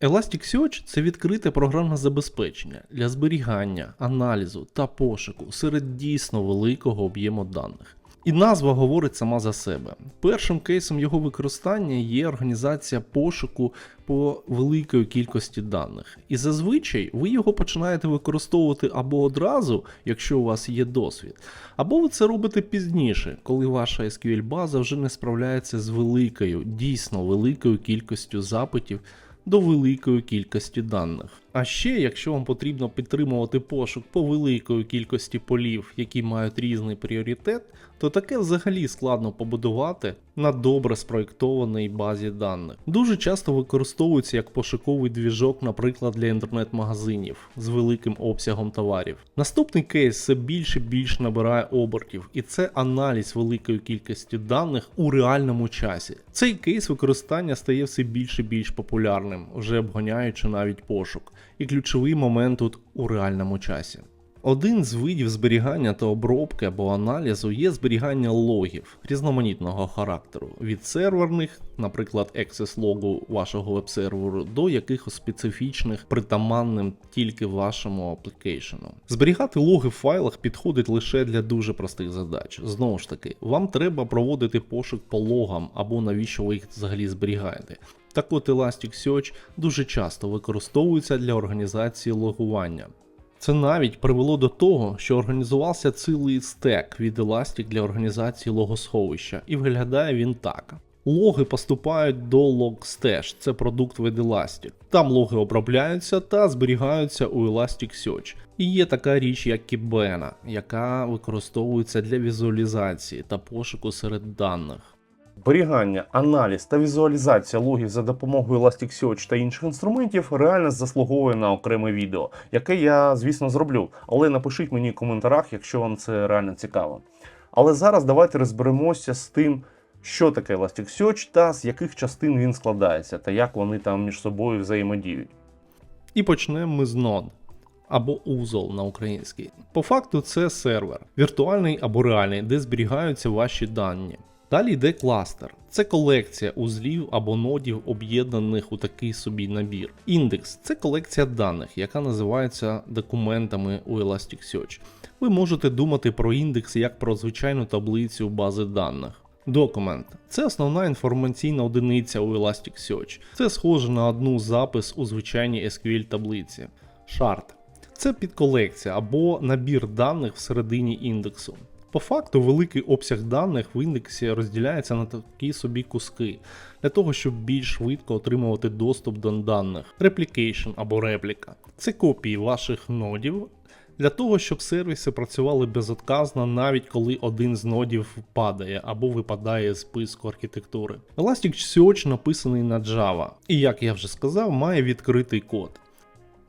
Elasticsearch – це відкрите програмне забезпечення для зберігання, аналізу та пошуку серед дійсно великого об'єму даних. І назва говорить сама за себе. Першим кейсом його використання є організація пошуку по великої кількості даних. І зазвичай ви його починаєте використовувати або одразу, якщо у вас є досвід, або ви це робите пізніше, коли ваша SQL база вже не справляється з великою, дійсно великою кількістю запитів до великої кількості даних. А ще, якщо вам потрібно підтримувати пошук по великої кількості полів, які мають різний пріоритет, то таке взагалі складно побудувати на добре спроєктованій базі даних. Дуже часто використовується як пошуковий двіжок, наприклад, для інтернет-магазинів з великим обсягом товарів. Наступний кейс все більше і більше набирає обертів, і це аналіз великої кількості даних у реальному часі. Цей кейс використання стає все більше і більш популярним, вже обгоняючи навіть пошук. І ключовий момент тут у реальному часі. Один з видів зберігання та обробки або аналізу є зберігання логів різноманітного характеру від серверних, наприклад, access логу вашого веб-серверу, до якихось специфічних, притаманним тільки вашому аплікейшену. Зберігати логи в файлах підходить лише для дуже простих задач. Знову ж таки, вам треба проводити пошук по логам або навіщо ви їх взагалі зберігаєте. Так от Elasticsearch дуже часто використовується для організації логування. Це навіть привело до того, що організувався цілий стек від Elastic для організації логосховища, і виглядає він так. Логи поступають до Logstash, це продукт від Elastic. Там логи обробляються та зберігаються у Elasticsearch. І є така річ, як Kibana, яка використовується для візуалізації та пошуку серед даних. Зберігання, аналіз та візуалізація логів за допомогою Elasticsearch та інших інструментів реально заслуговує на окреме відео, яке я, звісно, зроблю. Але напишіть мені в коментарях, якщо вам це реально цікаво. Але зараз давайте розберемося з тим, що таке Elasticsearch та з яких частин він складається, та як вони там між собою взаємодіють. І почнемо ми з нод. Або узол на українській. По факту це сервер, віртуальний або реальний, де зберігаються ваші дані. Далі йде кластер. Це колекція узлів або нодів, об'єднаних у такий собі набір. Індекс це колекція даних, яка називається документами у Elasticsearch. Ви можете думати про індекс як про звичайну таблицю бази даних. Документ це основна інформаційна одиниця у Elasticsearch. Це схоже на одну запис у звичайній SQL таблиці. Шарт це підколекція або набір даних всередині індексу. По факту, великий обсяг даних в індексі розділяється на такі собі куски, для того, щоб більш швидко отримувати доступ до даних. Replication або репліка це копії ваших нодів. Для того, щоб сервіси працювали безотказно, навіть коли один з нодів падає або випадає з списку архітектури. Elasticsearch написаний на Java, і як я вже сказав, має відкритий код.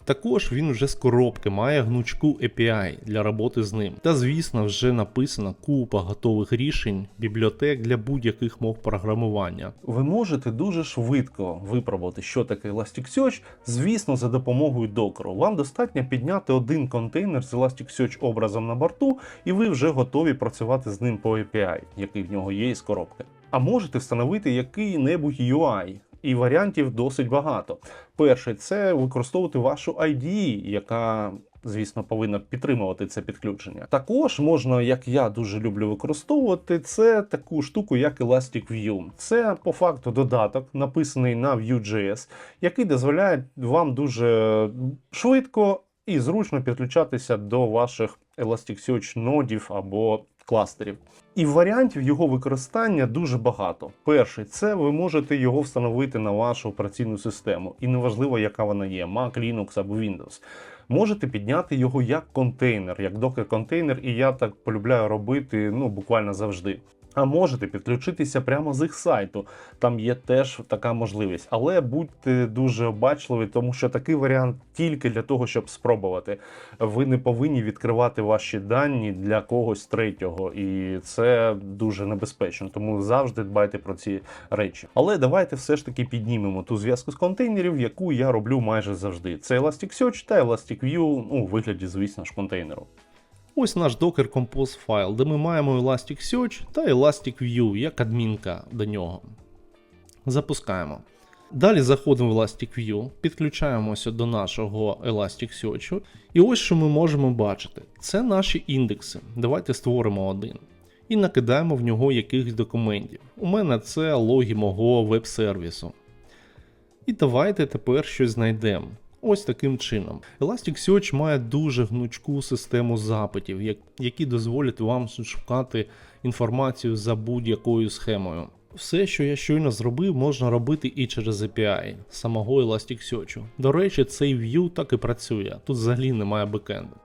Також він вже з коробки має гнучку API для роботи з ним. Та звісно, вже написана купа готових рішень, бібліотек для будь-яких мов програмування. Ви можете дуже швидко випробувати, що таке Elasticsearch, звісно, за допомогою докеру. Вам достатньо підняти один контейнер з Elasticsearch образом на борту, і ви вже готові працювати з ним по API, який в нього є із коробки. А можете встановити який-небудь UI. І варіантів досить багато. Перший це використовувати вашу IDE, яка, звісно, повинна підтримувати це підключення. Також можна, як я дуже люблю використовувати, це таку штуку, як Elastic View. Це по факту додаток, написаний на Vue.js, який дозволяє вам дуже швидко і зручно підключатися до ваших Elasticsearch нодів або кластерів. І варіантів його використання дуже багато. Перший це ви можете його встановити на вашу операційну систему, і неважливо, яка вона є: Mac, Linux або Windows. Можете підняти його як контейнер, як докер-контейнер, і я так полюбляю робити ну буквально завжди. А можете підключитися прямо з їх сайту. Там є теж така можливість. Але будьте дуже обачливі, тому що такий варіант тільки для того, щоб спробувати. Ви не повинні відкривати ваші дані для когось третього, і це дуже небезпечно. Тому завжди дбайте про ці речі. Але давайте все ж таки піднімемо ту зв'язку з контейнерів, яку я роблю майже завжди. Це Elasticsearch та Elastic View, ну, у вигляді, звісно ж, контейнеру. Ось наш Docker Compose файл, де ми маємо Elasticsearch та Elastic View як адмінка до нього. Запускаємо. Далі заходимо в Elastic View, підключаємося до нашого Elasticsearch. І ось що ми можемо бачити: це наші індекси. Давайте створимо один. І накидаємо в нього якихось документів. У мене це логі мого веб-сервісу. І давайте тепер щось знайдемо. Ось таким чином. Elasticsearch має дуже гнучку систему запитів, які дозволять вам шукати інформацію за будь-якою схемою. Все, що я щойно зробив, можна робити і через API самого Elasticsearch. До речі, цей view так і працює. Тут взагалі немає бекенду.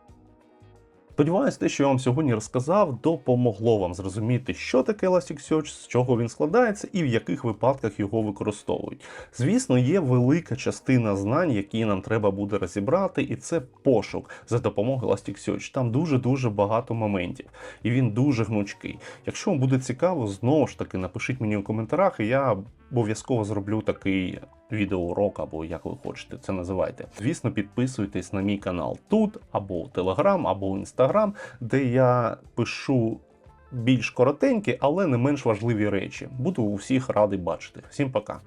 Сподіваюсь, те, що я вам сьогодні розказав, допомогло вам зрозуміти, що таке Elasticsearch, з чого він складається і в яких випадках його використовують. Звісно, є велика частина знань, які нам треба буде розібрати, і це пошук за допомогою Elasticsearch. Там дуже-дуже багато моментів, і він дуже гнучкий. Якщо вам буде цікаво, знову ж таки напишіть мені у коментарях, і я обов'язково зроблю такий відеоурок, або як ви хочете це називайте. Звісно, підписуйтесь на мій канал тут, або у Телеграм, або у Інстаграм, де я пишу більш коротенькі, але не менш важливі речі. Буду усіх радий бачити. Всім пока.